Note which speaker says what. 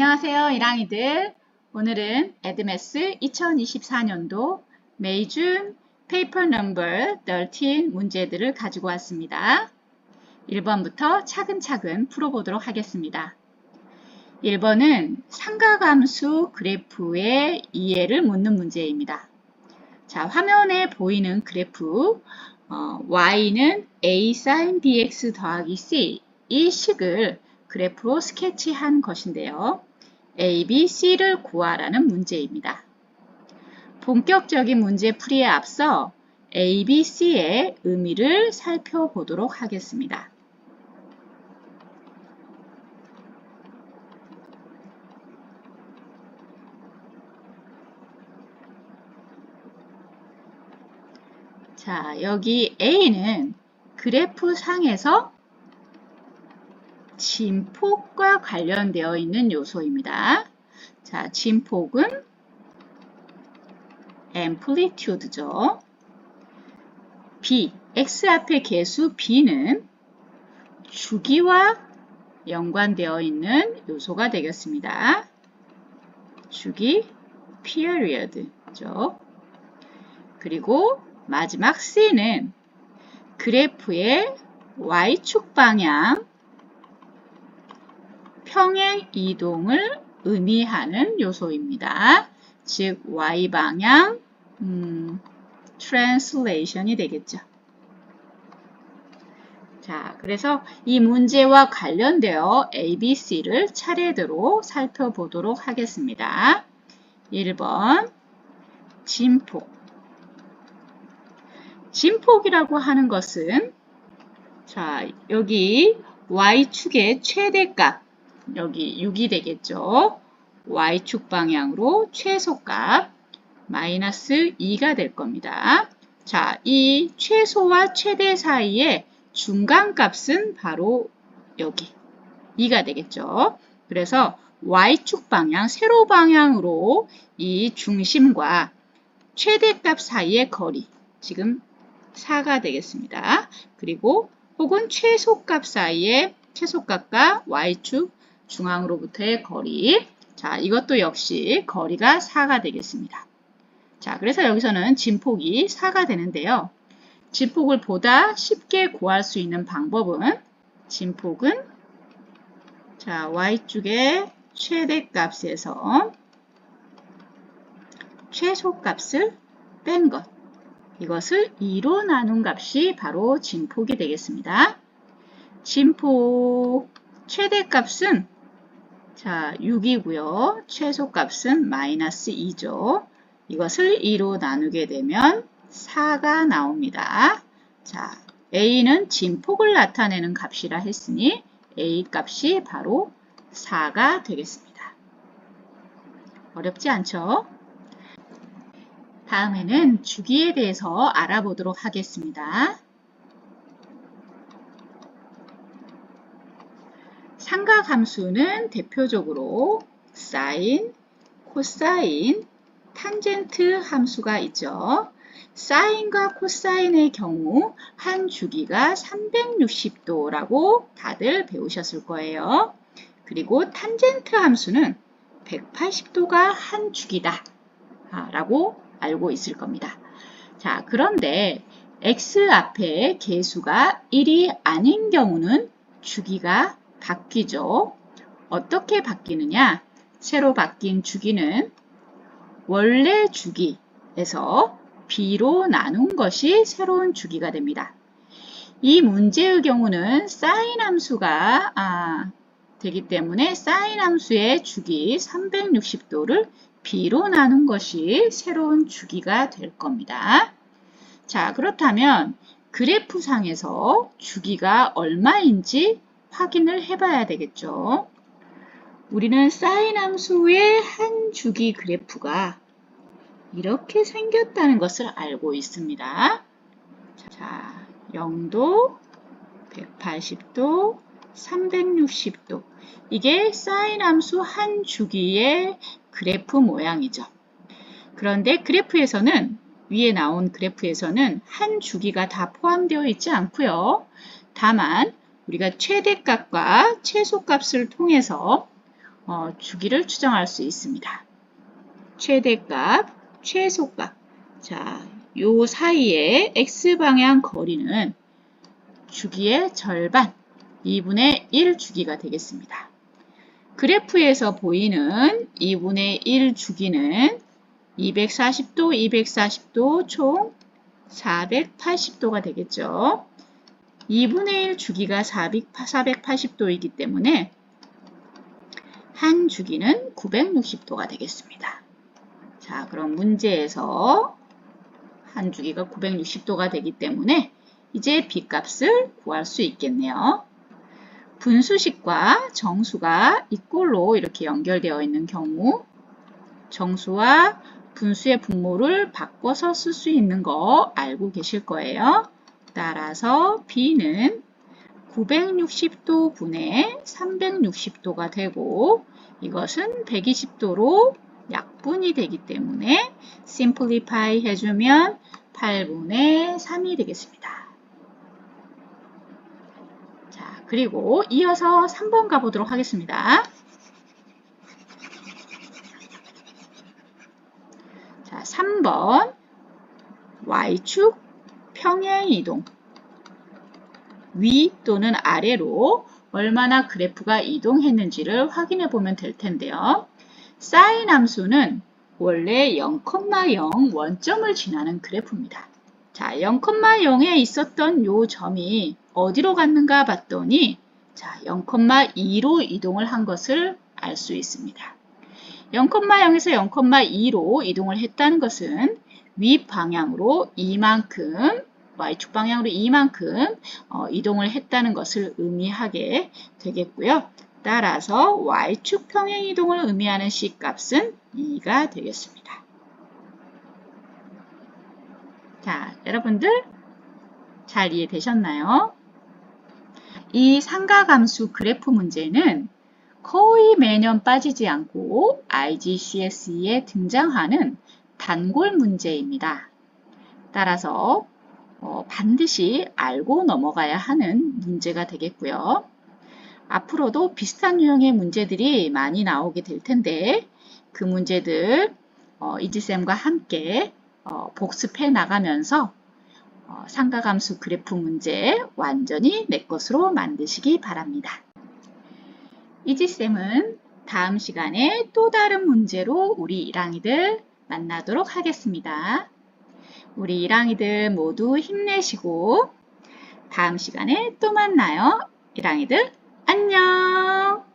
Speaker 1: 안녕하세요, 이랑이들. 오늘은 에드메스 2024년도 메이준 페이퍼 넘버 13 문제들을 가지고 왔습니다. 1번부터 차근차근 풀어보도록 하겠습니다. 1번은 삼각함수 그래프의 이해를 묻는 문제입니다. 자, 화면에 보이는 그래프 어, y는 a sin bx 더하기 c 이 식을 그래프로 스케치한 것인데요. A, B, C를 구하라는 문제입니다. 본격적인 문제 풀이에 앞서 A, B, C의 의미를 살펴보도록 하겠습니다. 자, 여기 A는 그래프 상에서 진폭과 관련되어 있는 요소입니다. 자, 진폭은 amplitude죠. B, x 앞에 개수 b는 주기와 연관되어 있는 요소가 되겠습니다. 주기 period죠. 그리고 마지막 C는 그래프의 Y축 방향 평행 이동을 의미하는 요소입니다. 즉 Y방향 음, translation이 되겠죠. 자, 그래서 이 문제와 관련되어 ABC를 차례대로 살펴보도록 하겠습니다. 1번 진폭 진폭이라고 하는 것은 자, 여기 y축의 최대값 여기 6이 되겠죠. y축 방향으로 최소값 마이너스 2가 될 겁니다. 자, 이 최소와 최대 사이의 중간값은 바로 여기 2가 되겠죠. 그래서 y축 방향, 세로 방향으로 이 중심과 최대값 사이의 거리 지금 4가 되겠습니다. 그리고 혹은 최소값 사이의 최소값과 y축 중앙으로부터의 거리. 자, 이것도 역시 거리가 4가 되겠습니다. 자, 그래서 여기서는 진폭이 4가 되는데요. 진폭을 보다 쉽게 구할 수 있는 방법은 진폭은 자, y축의 최대값에서 최소값을 뺀 것. 이것을 2로 나눈 값이 바로 진폭이 되겠습니다. 진폭 최대값은 자 6이고요. 최소값은 마이너스 2죠. 이것을 2로 나누게 되면 4가 나옵니다. 자, A는 진폭을 나타내는 값이라 했으니 A 값이 바로 4가 되겠습니다. 어렵지 않죠? 다음에는 주기에 대해서 알아보도록 하겠습니다. 삼각함수는 대표적으로 사인, 코사인, 탄젠트 함수가 있죠. 사인과 코사인의 경우 한 주기가 360도라고 다들 배우셨을 거예요. 그리고 탄젠트 함수는 180도가 한 주기다 라고 알고 있을 겁니다. 자, 그런데 x 앞에 개수가 1이 아닌 경우는 주기가 바뀌죠. 어떻게 바뀌느냐? 새로 바뀐 주기는 원래 주기에서 b로 나눈 것이 새로운 주기가 됩니다. 이 문제의 경우는 사인 함수가 아, 되기 때문에 사인 함수의 주기 360도를 b로 나눈 것이 새로운 주기가 될 겁니다. 자, 그렇다면 그래프상에서 주기가 얼마인지 확인을 해봐야 되겠죠. 우리는 사인 함수의 한 주기 그래프가 이렇게 생겼다는 것을 알고 있습니다. 자, 0도, 180도, 360도. 이게 사인 함수 한 주기의 그래프 모양이죠. 그런데 그래프에서는 위에 나온 그래프에서는 한 주기가 다 포함되어 있지 않고요. 다만 우리가 최대값과 최소값을 통해서 어, 주기를 추정할 수 있습니다. 최대값, 최소값. 자, 요 사이의 x방향 거리는 주기의 절반, 2분의 1 주기가 되겠습니다. 그래프에서 보이는 2분의 1 주기는 240도, 240도, 총 480도가 되겠죠. 2분의 1 주기가 480도이기 때문에 한 주기는 960도가 되겠습니다. 자, 그럼 문제에서 한 주기가 960도가 되기 때문에 이제 B값을 구할 수 있겠네요. 분수식과 정수가 이꼴로 이렇게 연결되어 있는 경우 정수와 분수의 분모를 바꿔서 쓸 수 있는 거 알고 계실 거예요. 따라서 B는 960도 분의 360도가 되고 이것은 120도로 약분이 되기 때문에 simplify 해주면 8분의 3이 되겠습니다. 자, 그리고 이어서 3번 가보도록 하겠습니다. 자, 3번 Y축 평행 이동 위 또는 아래로 얼마나 그래프가 이동했는지를 확인해 보면 될 텐데요. 사인 함수는 원래 0,0 원점을 지나는 그래프입니다. 자, 0,0에 있었던 요 점이 어디로 갔는가 봤더니 자, 0,2로 이동을 한 것을 알 수 있습니다. 0,0에서 0,2로 이동을 했다는 것은 위 방향으로 이만큼 y축 방향으로 이만큼 어, 이동을 했다는 것을 의미하게 되겠고요. 따라서 y축 평행 이동을 의미하는 c값은 2가 되겠습니다. 자, 여러분들 잘 이해되셨나요? 이 삼각함수 그래프 문제는 거의 매년 빠지지 않고 IGCSE에 등장하는 단골 문제입니다. 따라서 어, 반드시 알고 넘어가야 하는 문제가 되겠고요. 앞으로도 비슷한 유형의 문제들이 많이 나오게 될 텐데 그 문제들 어, 이지쌤과 함께 어, 복습해 나가면서 어, 삼각함수 그래프 문제 완전히 내 것으로 만드시기 바랍니다. 이지쌤은 다음 시간에 또 다른 문제로 우리 1학이들 만나도록 하겠습니다. 우리 1학이들 모두 힘내시고 다음 시간에 또 만나요. 1학이들 안녕!